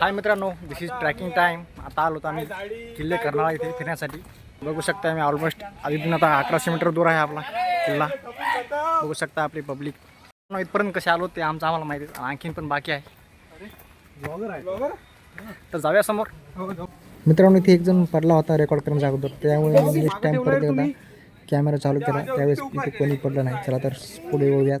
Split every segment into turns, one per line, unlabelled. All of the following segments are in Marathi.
हाय मित्रांनो दिस इज ट्रॅकिंग टाईम आता आलो होतो आम्ही किल्ले कर्नाळा इथे फिरण्यासाठी. बघू शकता आम्ही ऑलमोस्ट आधीतून आता अकराशे मीटर दूर आहे आपला किल्ला. बघू शकता आपली पब्लिक इथपर्यंत कसे आलो ते आमचं आम्हाला माहिती आहे. आणखीन पण बाकी आहे. तर जाऊया समोर. मित्रांनो इथे एक जण पडला होता रेकॉर्ड करण्याच्या अगोदर. त्यामुळे मी नेक्स्ट टाइम परत एकदा कॅमेरा चालू केला. त्यावेळेस इथे कोणी पडलं नाही. चला तर पुढे येऊयात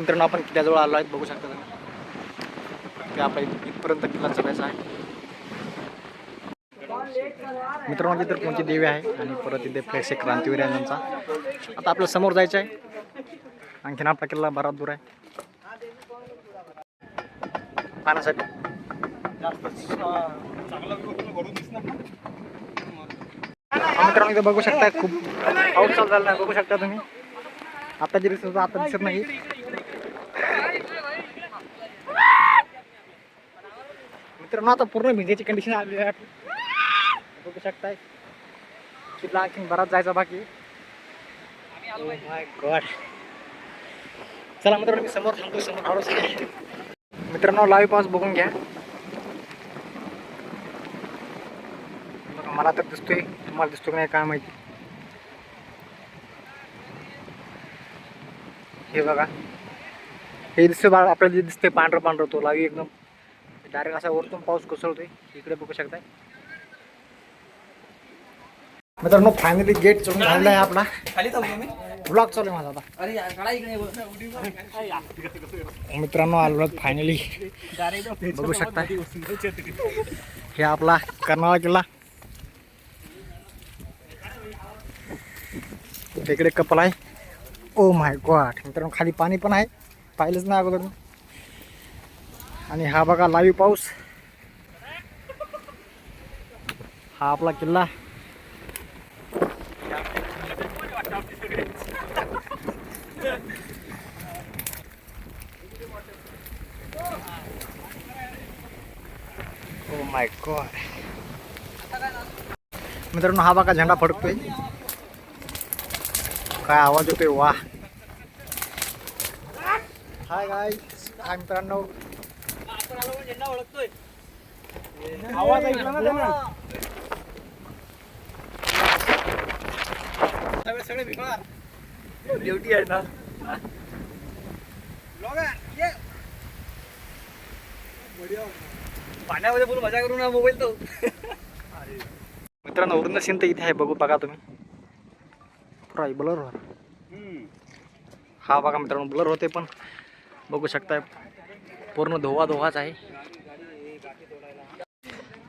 मित्रांनो आपण किल्ल्याजवळ आलो आहेत बघू शकता तुम्ही. ते आपल्या इथपर्यंत किल्ला चढायचा आहे. मित्रांनो तिथे कोणती देवी आहे आणि परत इथे फ्लेक्स आहे क्रांतीवीर आहे आता आपल्यासमोर जायचं आहे. आणखीन आपला किल्ला बराच दूर आहे. पाहण्यासाठी. मित्रांनो इथे बघू शकता खूप पाऊस चालू झाला आहे बघू शकता तुम्ही. आता जे दिसत आता दिसत नाही. मित्रांनो आता पूर्ण भिंतीची कंडिशन आली आहे. बघू शकताय. तिथला आणखी बराच जायचा बाकी गॉड oh चला मित्रांनो मी समोर थांबतो समोर मित्रांनो लाईव्ह पास बघून घ्या. मला तर दिसतोय तुम्हाला दिसतो की नाही काय माहिती. हे बघा. हे दिसतं आपल्याला जे दिसते पांढरं पांढरं तो लावी एकदम. डायरेक्ट असा वरतून पाऊस कोसळतोय. इकडे बघू शकताय. मित्रांनो फायनली गेट चढून झालेला आहे आपला ब्लॉग चालू आहे माझा आता. मित्रांनो आलो फायनली बघू शकता हे आपला कर्नाळा किल्ला. इकडे कपल आहे. ओ माय गॉड मित्रांनो खाली पाणी पण आहे. पाहिलंच नाही अगोदर मी. आणि हा बघा लाईव्ह पाऊस हा आपला किल्ला ओ माय गॉड मित्रांनो हा बघा झेंडा फडकतोय काय आवाज येतोय वा हाय गाय हाय मित्रांनो
झेंडा ओळखतोय
आवाज ऐकला ना त्यांना?
सगळे सगळे भिकार ड्युटी आहे ना. पाण्यामध्ये बोल मजा करू ना मोबाईल तो.
मित्रांनो सीन तर इथे आहे बघू बघा तुम्ही. पुरा ब्लर हा बघा मित्रांनो ब्लर होते पण. बघू शकताय. पूर्ण धोवा धोवाच आहे.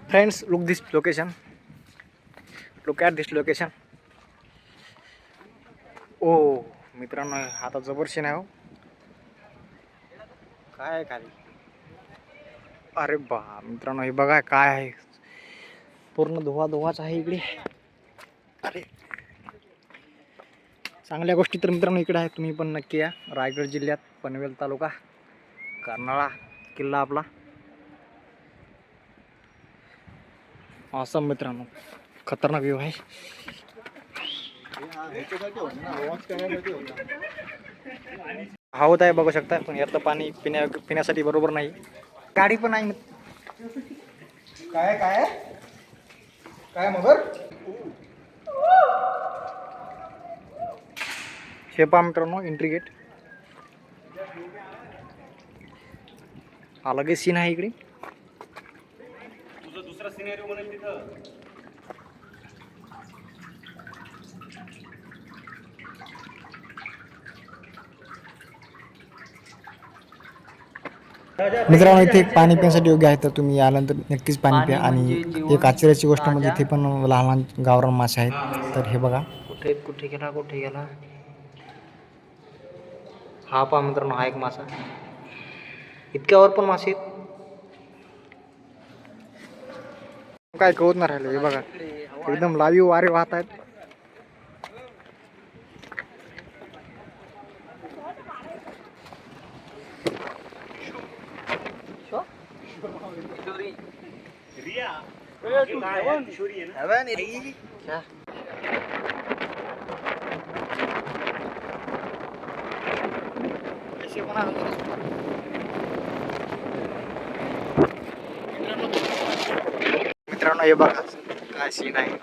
Friends look this location look at this location ओ मित्रांनो आता जबरशी नाही हो. काय आहे खाली? अरे बा मित्रांनो हे बघा काय आहे. पूर्ण धुवा धुवाच आहे इकडे. अरे. चांगल्या गोष्टी तर मित्रांनो इकडे आहे तुम्ही पण नक्की या. रायगड जिल्ह्यात पनवेल तालुका. कर्नाळा किल्ला आपला. असं मित्रांनो खतरनाक व्ह्यू आहे. हवत आहे बघू शकता पण यातलं पाणी पिण्या पिण्यासाठी बरोबर नाही. गाडी पण आहे
काय काय? काय मगर?
हे पहा मित्रांनो एंट्री गेट हा लगेच सीन आहे इकडे.
तुझं दुसरा सिनेरिओ म्हणेल तिथं.
मित्रांनो इथे पाणी पिण्यासाठी योग्य आहे तर तुम्ही यानंतर नक्कीच पाणी प्या. आणि एक आश्चर्याची गोष्ट म्हणजे इथे पण लहान लहान गावरान मासे आहेत तर हे बघा. कुठे कुठे गेला कुठे गेला? हा पहा मित्रांनो हा एक मासा. इतक्यावर पण मासे काय कळत नाही राहिलं हे बघा. एकदम लाईव्ह वारे वाहत आहेत. मित्रांनो हे बघा. काय सीन आहे?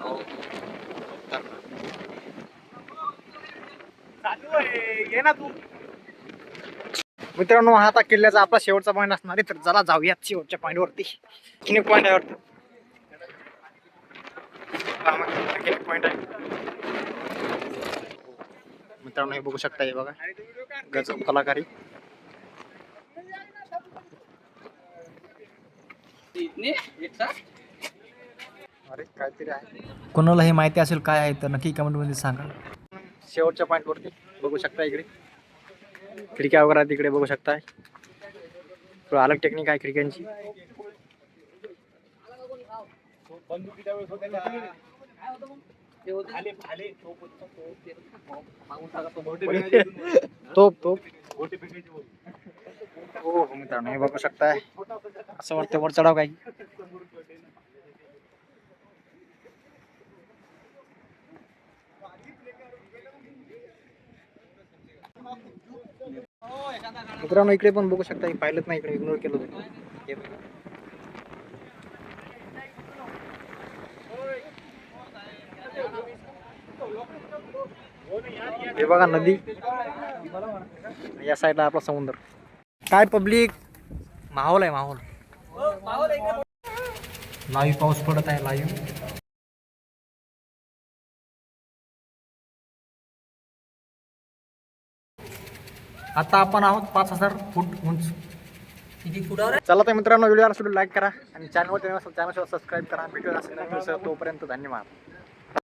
तू.
मित्रांनो हा आता किल्ल्याचा आपला शेवटचा पॉईंट असणार आहे तर चला जाऊयात शेवटच्या पॉईंट वरती. किती पॉईंट आहे हा, किती पॉईंट आहे मित्रांनो हे बघू शकता हे बघा. गजब कलाकारी.
इतने एक साथ.
अरे काहीतरी आहे. कोणाला हे माहिती असेल काय आहे तर नक्की कमेंटमध्ये सांगा. शेवटच्या पॉईंट वरती बघू शकता इकडे. खिडक्या वगैरे तिकडे बघू शकताय थोडं अलग टेक्निक आहे खिडक्यांची. तोप तोप. हो हो मित्रांनो हे बघू शकताय. असं वाटतं वर चढाव काय मित्रांनो इकडे पण बघू शकता पाहिलं नाही इकडे इग्नोर केलं होतं. हे बघा. हे बघा नदी. या साईडला आपला समुद्र. काय पब्लिक? माहोल आहे माहोल. लाईव्ह पाऊस पडत आहे लाईव्ह आता आपण आहोत पाच हजार फूट उंच. चला तर मित्रांनो व्हिडिओ लाईक करा आणि चॅनल चॅनल सबस्क्राईब करा. व्हिडिओ असेल तोपर्यंत धन्यवाद.